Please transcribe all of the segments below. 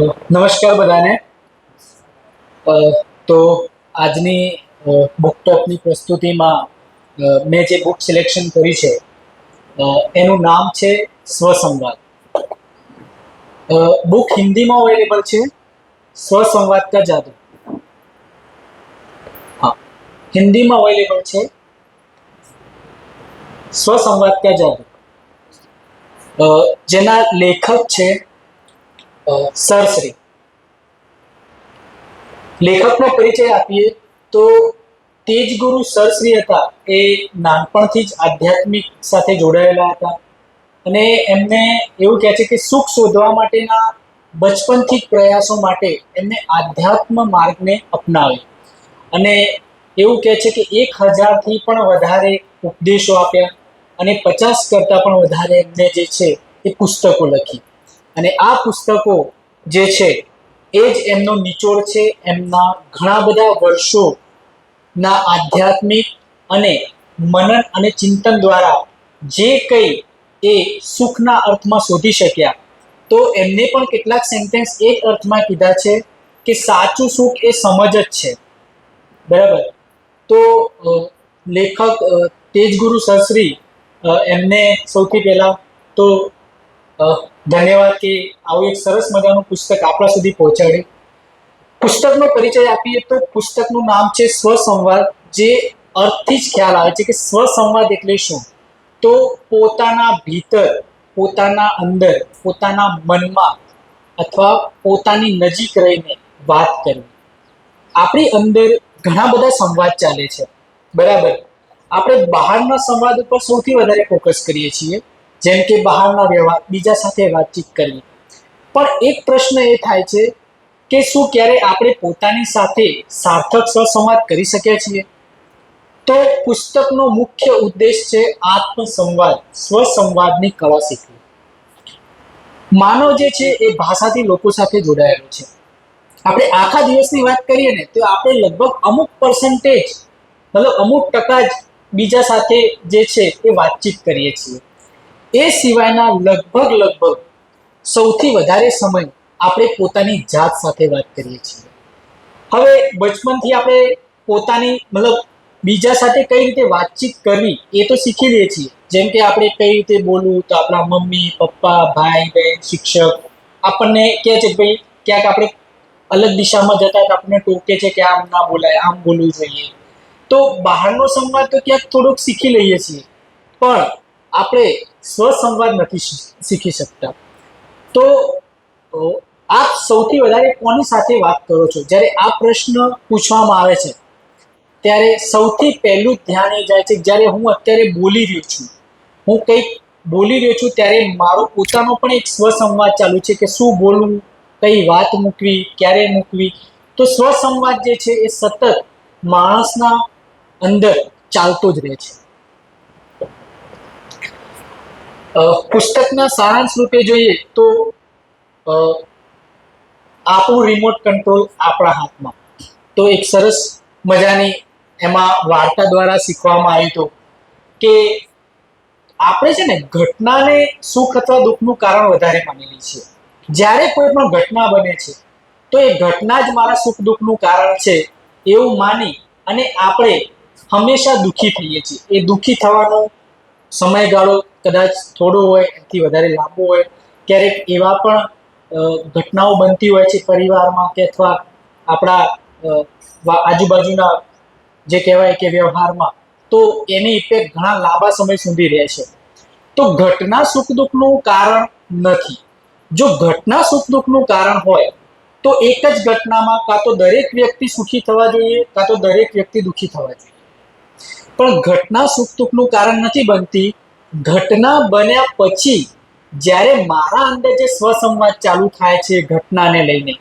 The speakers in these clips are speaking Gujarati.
નમસ્કાર બધાને. તો આજની બુક ટોકની પ્રસ્તુતિમાં મેં જે બુક સિલેક્શન કરી છે એનું નામ છે સ્વસંવાદ. બુક હિન્દીમાં અવેલેબલ છે, સ્વસંવાદ કા જાદુ. હા, હિન્દીમાં અવેલેબલ છે, સ્વસંવાદ કા જાદુ. જેના લેખક છે સરશ્રી લેખકનો પરિચય આપીએ તો તેજ ગુરુ સરશ્રી હતા. એ નાનપણથી જ આધ્યાત્મિક સાથે જોડાયેલા હતા. અને એમને એવું કહે છે કે સુખ શોધવા માટેના બચપનથી જ પ્રયાસો માટે એમને આધ્યાત્મ માર્ગને અપનાવ્યો. અને એવું કહે છે કે એક હજારથી પણ વધારે ઉપદેશો આપ્યા અને પચાસ કરતાં પણ વધારે એમને જે છે એ પુસ્તકો લખી. અને આ પુસ્તકો જે છે, એ જ એમનો નિચોડ છે, એમના ઘણા બધા વર્ષોના આધ્યાત્મિક અને મનન અને ચિંતન દ્વારા જે કંઈ એ સુખના અર્થમાં શોધી શક્યા, તો એમને પણ કેટલાક સેન્ટેન્સ એ જ અર્થમાં કીધા છે કે સાચું સુખ એ સમજ જ છે. બરાબર? તો લેખક તેજગુરુ સરશ્રી એમને સૌથી પહેલાં તો ધન્યવાદ કે આવું એક સરસ મજાનું પુસ્તક આપણા સુધી પહોંચાડે પુસ્તકનો પરિચય આપીએ તો પુસ્તકનું નામ છે સ્વસંવાદ, જે અર્થથી જ ખ્યાલ આવે છે કે સ્વસંવાદ એટલે શું? તો પોતાના ભીતર, પોતાના અંદર, પોતાના મનમાં અથવા પોતાની નજીક રહીને વાત કરવી. આપણી અંદર ઘણા બધા સંવાદ ચાલે છે. બરાબર? આપણે બહારના સંવાદ ઉપર સૌથી વધારે ફોકસ કરીએ છીએ. જેમ કે બહારના વ્યવહાર, બીજા સાથે વાતચીત કરવી. પણ એક પ્રશ્ન એ થાય છે કે શું ક્યારે આપણે પોતાની સાથે સાર્થક સ્વસંવાદ કરી શક્યા છીએ? તો પુસ્તકનો મુખ્ય ઉદ્દેશ છે આત્મસંવાદ, સ્વસંવાદની કળા શીખવી. માનવ જે છે એ ભાષાથી લોકો સાથે જોડાયેલો છે. આપણે આખા દિવસની વાત કરીએ ને, તો આપણે લગભગ અમુક પર્સન્ટેજ મતલબ અમુક ટકા જ બીજા સાથે જે છે એ વાતચીત કરીએ છીએ. એ સિવાયના લગભગ લગભગ સૌથી વધારે સમય આપણે પોતાની જાત સાથે વાત કરીએ છીએ. હવે બચપનથી આપણે પોતાની, મતલબ બીજા સાથે કઈ રીતે વાતચીત કરવી એ તો શીખી લઈએ છીએ. જેમ કે આપણે કઈ રીતે બોલવું તો આપણા મમ્મી, પપ્પા, ભાઈ, બહેન, શિક્ષક આપણને કહે છે ભાઈ ક્યાંક આપણે અલગ દિશામાં જતા તો આપણને ટોકે છે કે આમ ના બોલાય, આમ બોલવું જોઈએ. તો બહારનો સંવાદ તો ક્યાંક થોડોક શીખી લઈએ છીએ. પણ આપણે સ્વસંવાદ નથી શીખી શકતા. તો આપ સૌથી વધારે કોની સાથે વાત કરો છો? જ્યારે આ પ્રશ્ન પૂછવામાં આવે છે, ત્યારે સૌથી પહેલું ધ્યાન એ જાય છે, જ્યારે હું અત્યારે બોલી રહ્યો છું. હું કંઈક બોલી રહ્યો છું, ત્યારે મારો પોતાનો પણ એક સ્વસંવાદ ચાલુ છે કે શું બોલવું કઈ વાત મૂકવી, ક્યારે મૂકવી. તો સ્વસંવાદ જે છે એ સતત માણસના અંદર ચાલતો જ રહે છે. પુસ્તકના સારાંશ રૂપે જોઈએ તો આપણું રિમોટ કંટ્રોલ આપણા હાથમાં. તો એક સરસ મજાની એમાં વાર્તા દ્વારા શીખવામાં આવ્યું હતું કે આપણે છે ને ઘટનાને સુખ અથવા દુઃખનું કારણ વધારે માનેલી છે જ્યારે કોઈ પણ ઘટના બને છે, તો એ ઘટના જ મારા સુખ દુઃખનું કારણ છે એવું માની અને આપણે હંમેશા દુઃખી થઈએ છીએ. એ દુઃખી થવાનો સમયગાળો કદાચ થોડો હોય, એનાથી વધારે લાંબો હોય, ક્યારેક એવા પણ ઘટનાઓ બનતી હોય છે પરિવારમાં કે અથવા આપણા આજુબાજુના જે કહેવાય કે વ્યવહારમાં, તો એની ઇફેક્ટ ઘણા લાંબા સમય સુધી રહે છે. તો ઘટના સુખ દુઃખનું કારણ નથી. જો ઘટના સુખ દુઃખનું કારણ હોય, તો એક જ ઘટનામાં કાં તો દરેક વ્યક્તિ સુખી થવા જોઈએ, કાં તો દરેક વ્યક્તિ દુઃખી થવા જોઈએ. પણ ઘટના સુખ દુઃખનું કારણ નથી બનતી ઘટના બન્યા પછી જ્યારે મારા અંદર જે સ્વસંવાદ ચાલુ થાય છે ઘટનાને લઈને,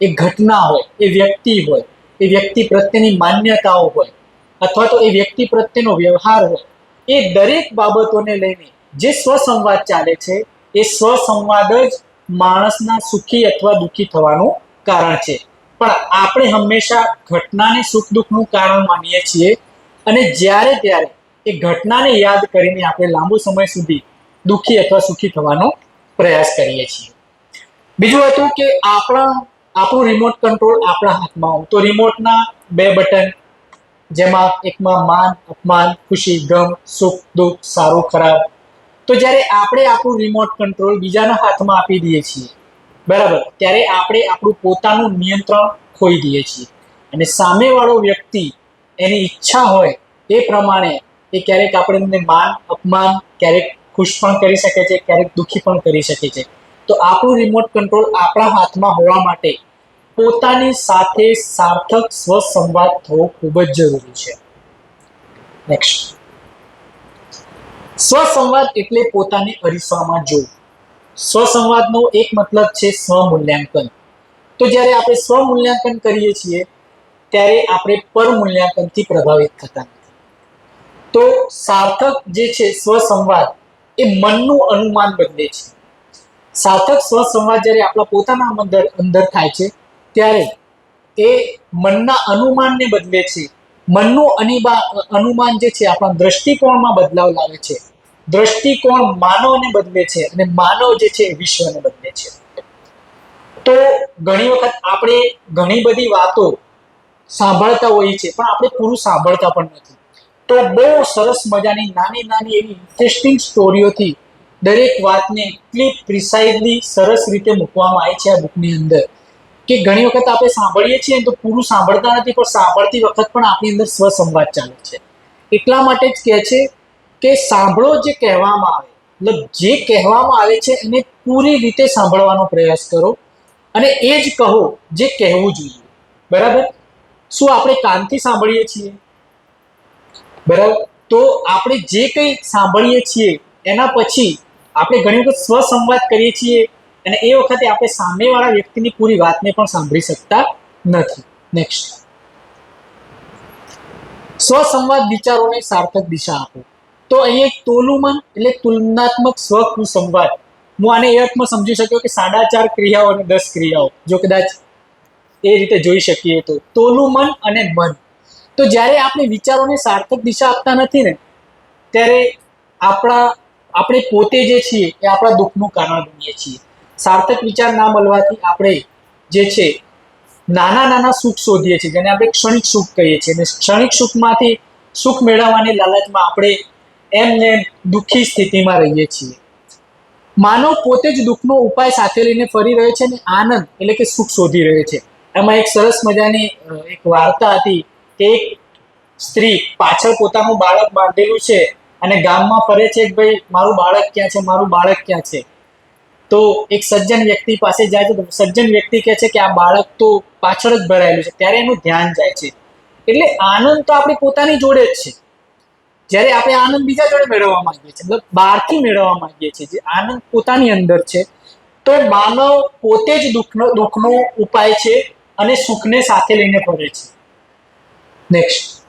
એ ઘટના હોય, એ વ્યક્તિ હોય, એ વ્યક્તિ પ્રત્યેની માન્યતાઓ હોય, અથવા તો એ વ્યક્તિ પ્રત્યેનો વ્યવહાર હોય, એ દરેક બાબતોને લઈને જે સ્વસંવાદ ચાલે છે, એ સ્વસંવાદ જ માણસના સુખી અથવા દુઃખી થવાનું કારણ છે. પણ આપણે હંમેશા ઘટનાને સુખ દુઃખનું કારણ માનીએ છીએ અને જ્યારે ત્યારે એ ઘટનાને યાદ કરીને આપણે લાંબો સમય સુધી દુઃખી અથવા સુખી થવાનો પ્રયાસ કરીએ છીએ. બીજું હતું કે આપણા, આપણું રિમોટ કંટ્રોલ આપણા હાથમાં હોય. તો રિમોટના બે બટન જેમાં એકમાં માન, અપમાન, ખુશી, ગમ, સુખ, દુઃખ, સારું, ખરાબ. તો જ્યારે આપણે આપણું રિમોટ કંટ્રોલ બીજાના હાથમાં આપી દઈએ છીએ, બરાબર? ત્યારે આપણે આપણું પોતાનું નિયંત્રણ ખોઈ દઈએ છીએ. અને સામેવાળો વ્યક્તિ એની ઈચ્છા હોય એ પ્રમાણે એ ક્યારેક આપણને માન, અપમાન, ક્યારેક ખુશ પણ કરી શકે છે, ક્યારેક દુઃખી પણ કરી શકે છે. તો આપણું રિમોટ કંટ્રોલ આપણા હાથમાં હોવા માટે પોતાની સાથે સાર્થક સ્વસંવાદ થવો ખૂબ જ જરૂરી છે. નેક્સ્ટ સ્વસંવાદ એટલે પોતાને અરીસામાં જોવું. સ્વસંવાદનો એક મતલબ છે સ્વમૂલ્યાંકન. તો જ્યારે આપણે સ્વમૂલ્યાંકન કરીએ છીએ, ત્યારે આપણે પરમૂલ્યાંકનથી પ્રભાવિત થતા નથી. તો સાર્થક જે છે સ્વસંવાદ એ મનનું અનુમાન બદલે છે. સાર્થક સ્વસંવાદ જ્યારે આપણા પોતાના અંદર અંદર થાય છે, ત્યારે એ મનના અનુમાનને બદલે છે. મનનું અનિબા અનુમાન જે છે આપણા દ્રષ્ટિકોણમાં બદલાવ લાવે છે. દ્રષ્ટિકોણ માનવને બદલે છે અને માનવ જે છે વિશ્વને બદલે છે. તો ઘણી વખત આપણે ઘણી બધી વાતો સાંભળતા હોઈએ છીએ, પણ આપણે પૂરું સાંભળતા પણ નથી. તો બહુ સરસ મજાની નાની નાની એવી ઇન્ટરેસ્ટિંગ સ્ટોરીઓથી દરેક વાતને એટલી પ્રિસાઇઝલી સરસ રીતે મૂકવામાં આવી છે આ બુકની અંદર. કે ઘણી વખત આપણે સાંભળીએ છીએ તો પૂરું સાંભળતા નથી, પણ સાંભળતી વખત પણ આપણી અંદર સ્વસંવાદ ચાલે છે. એટલા માટે જ કહે છે કે સાંભળો જે કહેવામાં આવે, મતલબ જે કહેવામાં આવે છે એને પૂરી રીતે સાંભળવાનો પ્રયાસ કરો અને એ જ કહો જે કહેવું જોઈએ. બરાબર? શું આપણે કાનથી સાંભળીએ છીએ? બરાબર? તો આપણે જે કંઈ સાંભળીએ છીએ, એના પછી આપણે ઘણી વખત સ્વસંવાદ કરીએ છીએ અને એ વખતે આપણે સામેવાળા વ્યક્તિની પૂરી વાતને પણ સાંભળી શકતા નથી. નેક્સ્ટ સ્વસંવાદ વિચારોને સાર્થક દિશા આપો. તો અહીં એક તોલુમન એટલે તુલનાત્મક સ્વકુસંવાદ. હું આને એ અર્થમાં સમજી શક્યો કે સાડા ચાર ક્રિયાઓ અને દસ ક્રિયાઓ. જો કદાચ એ રીતે જોઈ શકીએ તો. તોલું મન અને મન. તો જ્યારે આપણે વિચારોને સાર્થક દિશા આપતા નથી ને, ત્યારે આપણા, આપણે પોતે જે છીએ એ આપણા દુઃખનું કારણ બનીએ છીએ. સાર્થક વિચાર ના મળવાથી આપણે જે છે, નાના નાના સુખ શોધીએ છીએ, જેને આપણે ક્ષણિક સુખ કહીએ છીએ. અને ક્ષણિક સુખમાંથી સુખ મેળવવાની લાલચમાં આપણે એમને દુઃખી સ્થિતિમાં રહીએ છીએ. માનવ પોતે જ દુઃખનો ઉપાય સાથે લઈને ફરી રહ્યો છે અને આનંદ એટલે કે સુખ શોધી રહ્યો છે. એમાં એક સરસ મજાની એક વાર્તા હતી કે એક સ્ત્રી પાછળ પોતાનું બાળક બાંધેલું છે અને ગામમાં ફરે છે કે ભાઈ, મારું બાળક ક્યાં છે? મારું બાળક ક્યાં છે? તો એક સજ્જન વ્યક્તિ પાસે જાય છે. સજ્જન વ્યક્તિ કહે છે કે આ બાળક તો પાછળ જ ભરાયેલું છે. ત્યારે એનું ધ્યાન જાય છે. એટલે આનંદ તો આપણી પોતાની જોડે જ છે. જ્યારે આપણે આનંદ બીજા જોડે મેળવવા માંગીએ છીએ, મતલબ બહારથી મેળવવા માંગીએ છીએ, જે આનંદ પોતાની અંદર છે, તો માનવ પોતે જ દુઃખનો દુઃખનો ઉપાય છે અને સુખને સાથે લઈને ફરે છે. નેક્સ્ટ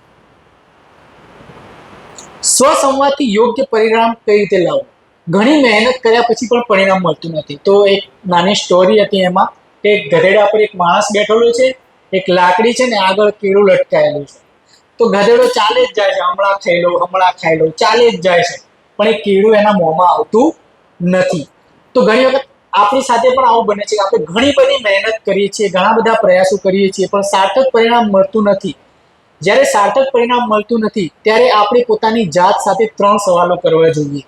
સ્વસંવાદથી યોગ્ય પરિણામ કઈ રીતે લાવવું? ઘણી મહેનત કર્યા પછી પણ પરિણામ મળતું નથી. તો એક નાની સ્ટોરી હતી એમાં કે એક ગધેડા પર એક માણસ બેઠેલો છે, એક લાકડી છે ને આગળ કેળું લટકાયેલું છે. તો ગધેડો ચાલે જ જાય છે, હમણાં ખાઈ લો હમણાં ખાઈ લો ચાલે જ જાય છે. પણ એ કેળું એના મોંમાં આવતું નથી. તો ઘણી વખત આપણી સાથે પણ આવું બને છે કે આપણે ઘણી બધી મહેનત કરીએ છીએ, ઘણા બધા પ્રયાસો કરીએ છીએ, પણ સાર્થક પરિણામ મળતું નથી. જ્યારે સાર્થક પરિણામ મળતું નથી, ત્યારે આપણે પોતાની જાત સાથે ત્રણ સવાલો કરવા જોઈએ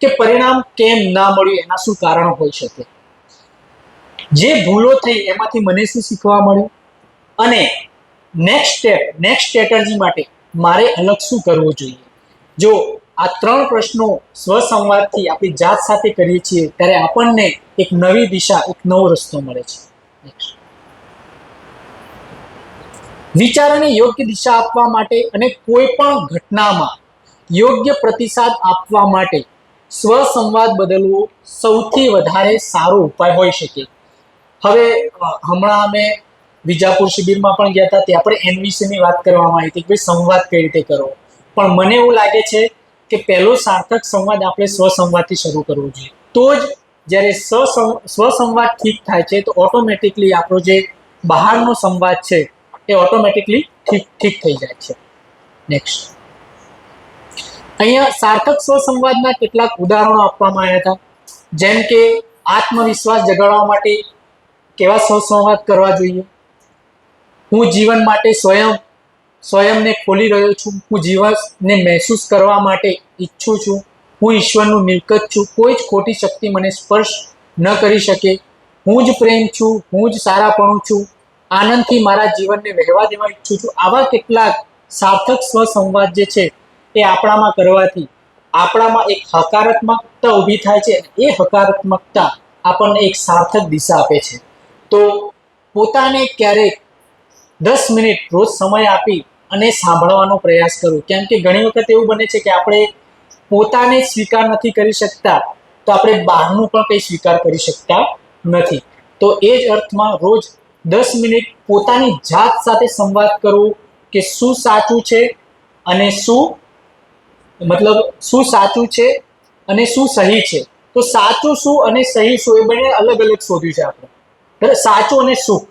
કે પરિણામ કેમ ના મળ્યું, એના શું કારણ હોઈ શકે? જે ભૂલો થઈ, એમાંથી મને શું શીખવા મળ્યું? અને નેક્સ્ટ સ્ટેપ નેક્સ્ટ સ્ટ્રેટર્જી માટે મારે અલગ શું કરવું જોઈએ? જો આ ત્રણ પ્રશ્નો સ્વસંવાદથી આપણી જાત સાથે કરીએ છીએ, ત્યારે આપણને એક નવી દિશા, એક નવો રસ્તો મળે છે. વિચારોને યોગ્ય દિશા આપવા માટે અને કોઈ પણ ઘટનામાં યોગ્ય પ્રતિસાદ આપવા માટે સ્વસંવાદ બદલવો સૌથી વધારે સારો ઉપાય હોઈ શકે. હવે હમણાં અમે વિજાપુર શિબિરમાં પણ ગયા હતા, ત્યાં પણ એન વિશેની વાત કરવામાં આવી હતી કે સંવાદ કઈ રીતે કરવો. પણ મને એવું લાગે છે કે પહેલો સાર્થક સંવાદ આપણે સ્વસંવાદથી શરૂ કરવો જોઈએ. તો જ જ્યારે સ્વસં, સ્વસંવાદ ઠીક થાય છે, તો ઓટોમેટિકલી આપણો જે બહારનો સંવાદ છે એ ઓટોમેટિકલી ઠીક ઠીક થઈ જાય છે. નેક્સ્ટ અહીંયા સાર્થક સ્વસંવાદના કેટલાક ઉદાહરણો આપવામાં આવ્યા હતા. જેમ કે આત્મવિશ્વાસ જગાડવા માટે કેવા સ્વસંવાદ કરવા જોઈએ? હું જીવન માટે સ્વયં, સ્વયંને ખોલી રહ્યો છું. હું જીવનને મહેસૂસ કરવા માટે ઈચ્છું છું. હું ઈશ્વરનું મિલકત છું. કોઈ જ ખોટી શક્તિ મને સ્પર્શ ન કરી શકે. હું જ પ્રેમ છું. હું જ સારાપણું છું. આનંદથી મારા જીવનને વહેવા દેવા ઈચ્છું છું. આવા કેટલાક સાર્થક સ્વસંવાદ જે છે તે આપણામાં કરવાથી આપણામાં એક હકારાત્મકતા ઊભી થાય છે એ હકારાત્મકતા આપણને એક સાર્થક દિશા આપે છે. તો પોતાને ક્યારેક દસ મિનિટ રોજ સમય આપી અને સાંભળવાનો પ્રયાસ કરું. કેમ કે ઘણી વખત એવું બને છે કે આપણે પોતાને સ્વીકાર નથી કરી શકતા, તો આપણે બહારનું પણ કંઈ સ્વીકાર કરી શકતા નથી. તો એ જ અર્થમાં રોજ દસ મિનિટ પોતાની જાત સાથે સંવાદ કરવું કે શું સાચું છે અને શું, મતલબ શું સાચું છે અને શું સહી છે. તો સાચું શું અને સહી શું એ બંને અલગ અલગ શોધ્યું છે આપણે. સાચું અને સુખ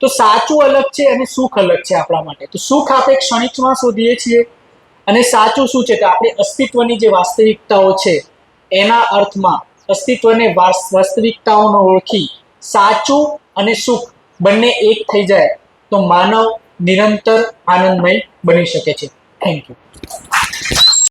તો સાચું અલગ છે અને સુખ અલગ છે આપણા માટે. તો સુખ આપણે ક્ષણિકમાં શોધીએ છીએ અને સાચું શું છે? કે આપણે અસ્તિત્વની જે વાસ્તવિકતાઓ છે, એના અર્થમાં અસ્તિત્વને વાસ્તવિકતાઓનો ઓળખી સાચું અને સુખ બંને એક થઈ જાય તો માનવ નિરંતર આનંદમય બની શકે છે. Thank you